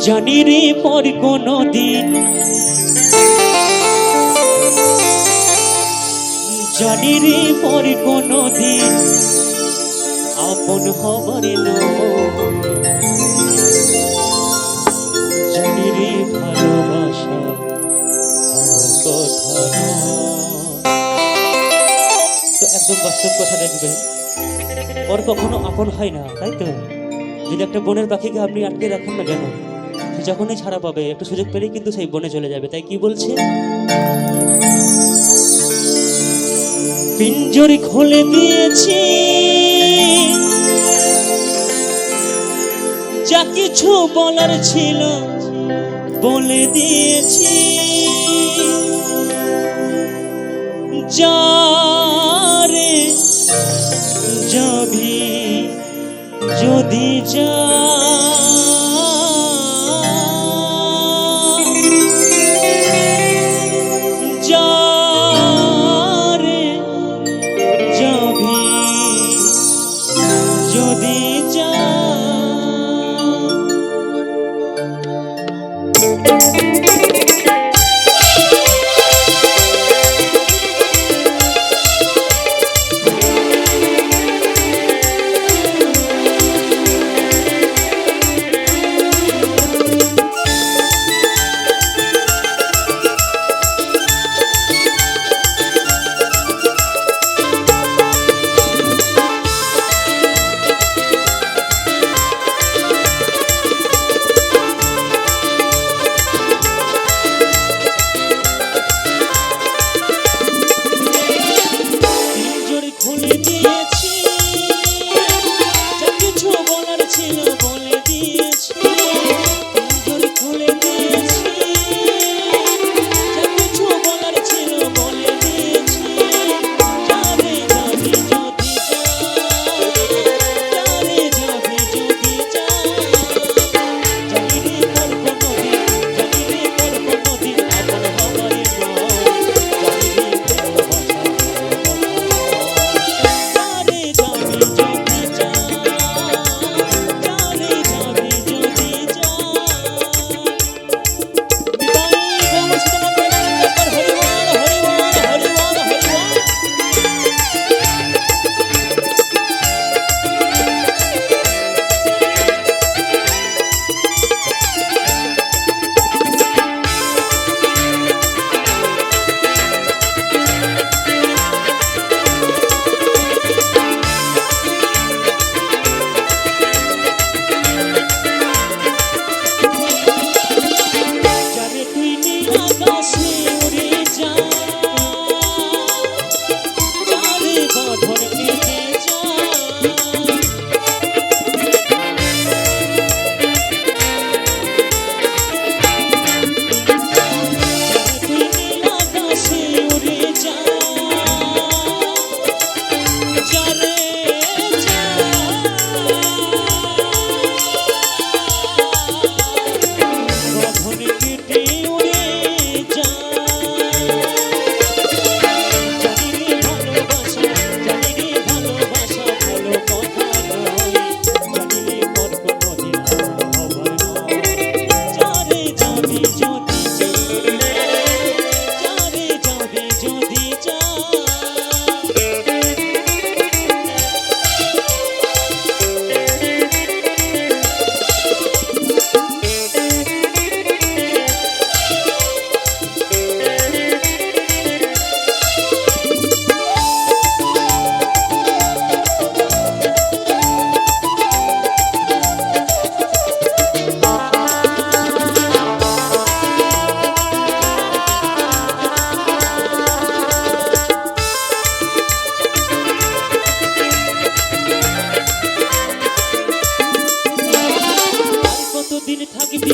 জানি রে পর কোনো দিন জানি রে পর কোনো দিন আপন হবার ভালোবাসা তো একদম বাস্তব কথা কখনো আপন হয় না, তাই তো? যদি একটা বনের পাখিকে আপনি আটকে রাখুন না কেন? সে যখনই ছাড়া পাবে, একটু সুযোগ পেলেই কিন্তু সেই বনে চলে যাবে। তাই কি বলছে? পিঞ্জরি খুলে দিয়েছি। যা কিছু বলার ছিল বলে দিয়েছি। যারে যাবি যদি যা যদি যা থাকবি।